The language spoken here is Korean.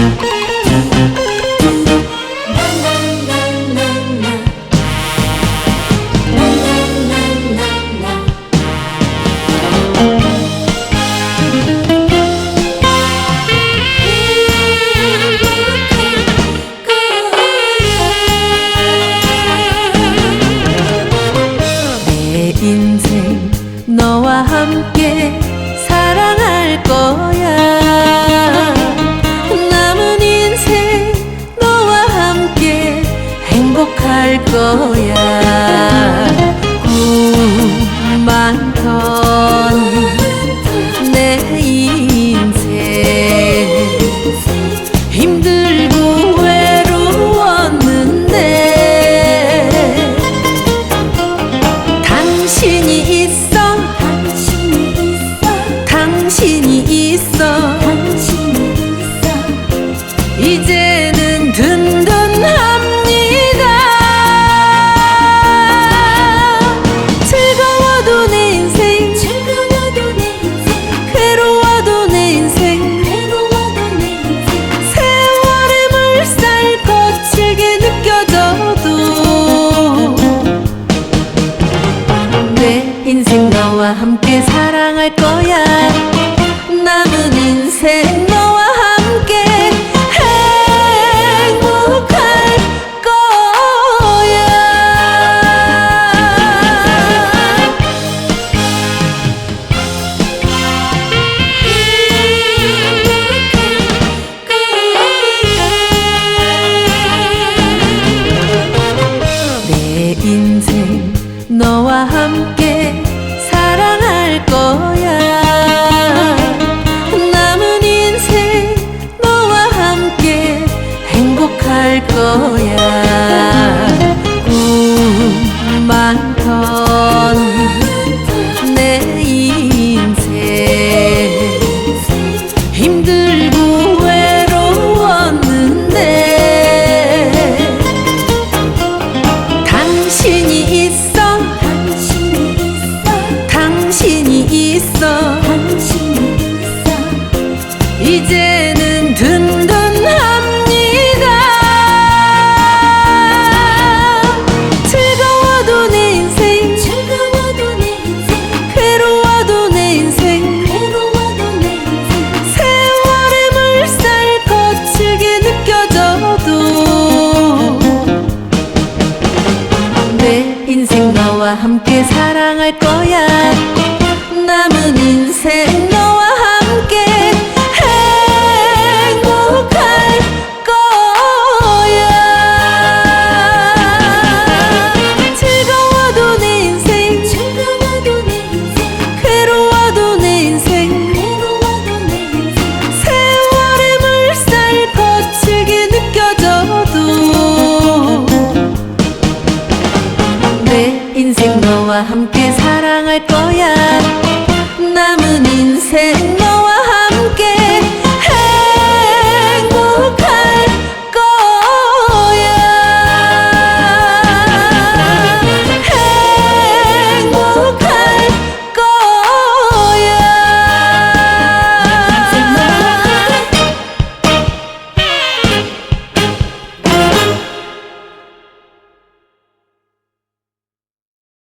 내 거야. 꿈 많던 내 인생. 힘들고 외로웠는데 당신이 있어. 당신이 있어. 이제는 든든합니다 함께 사랑할 거야. 남은 인생 너와 거야. 꿈 많던 내 인생. 힘들고 외로웠는데 당신이 있어. 당신이 있어. 이제는 함께 사랑할 거야 사랑할 거야. 남은 인생 너